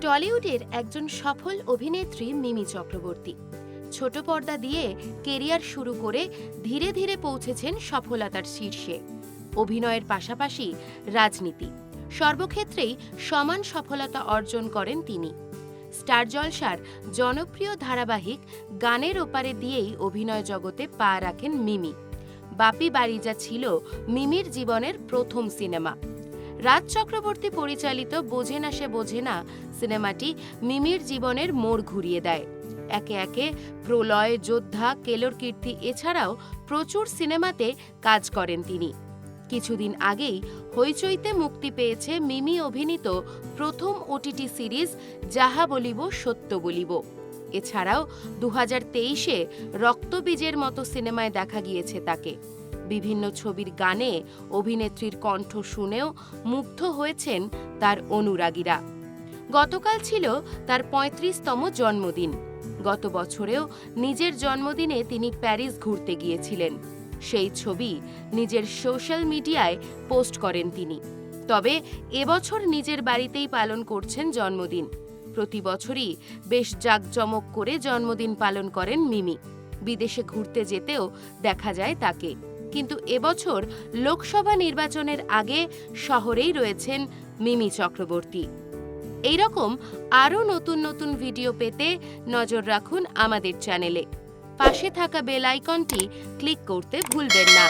টলিউডের একজন সফল অভিনেত্রী মিমি চক্রবর্তী। ছোট পর্দা দিয়ে কেরিয়ার শুরু করে ধীরে ধীরে পৌঁছেছেন সফলতার শীর্ষে। অভিনয়ের পাশাপাশি রাজনীতি। সর্বক্ষেত্রেই সমান সফলতা অর্জন করেন তিনি। স্টার জলসার জনপ্রিয় ধারাবাহিক গানের ওপারে দিয়েই অভিনয় জগতে পা রাখেন মিমি। বাপি বাড়িজা ছিল মিমির জীবনের প্রথম সিনেমা। রাজ চক্রবর্তী পরিচালিত বোঝে না সে বোঝে না সিনেমাটি মিমির জীবনের মোড় ঘুরিয়ে দেয়। একে একে প্রলয়, যোদ্ধা, কেলোর কীর্তি এছাড়াও প্রচুর সিনেমাতে কাজ করেন তিনি। কিছুদিন আগেই হইচইতে মুক্তি পেয়েছে মিমি অভিনীত প্রথম ওটিটি সিরিজ যাহা বলিব সত্য বলিব। এছাড়াও দু হাজার তেইশে রক্তবীজের মতো সিনেমায় দেখা গিয়েছে তাকে। বিভিন্ন ছবির গানে অভিনেত্রীর কণ্ঠ শুনেও মুগ্ধ হয়েছেন তার অনুরাগীরা। গতকাল ছিল তার পঁয়ত্রিশতম জন্মদিন। গত বছরেও নিজের জন্মদিনে তিনি প্যারিস ঘুরতে গিয়েছিলেন। সেই ছবি নিজের সোশ্যাল মিডিয়ায় পোস্ট করেন তিনি। তবে এবছর নিজের বাড়িতেই পালন করছেন জন্মদিন। প্রতি বছরই বেশ জাঁকজমক করে জন্মদিন পালন করেন মিমি। বিদেশে ঘুরতে যেতেও দেখা যায় তাকে। কিন্তু এবছর লোকসভা নির্বাচনের আগে শহরেই রয়েছেন মিমি চক্রবর্তী। এইরকম আরও নতুন নতুন ভিডিও পেতে নজর রাখুন আমাদের চ্যানেলে। পাশে থাকা বেল আইকনটি ক্লিক করতে ভুলবেন না।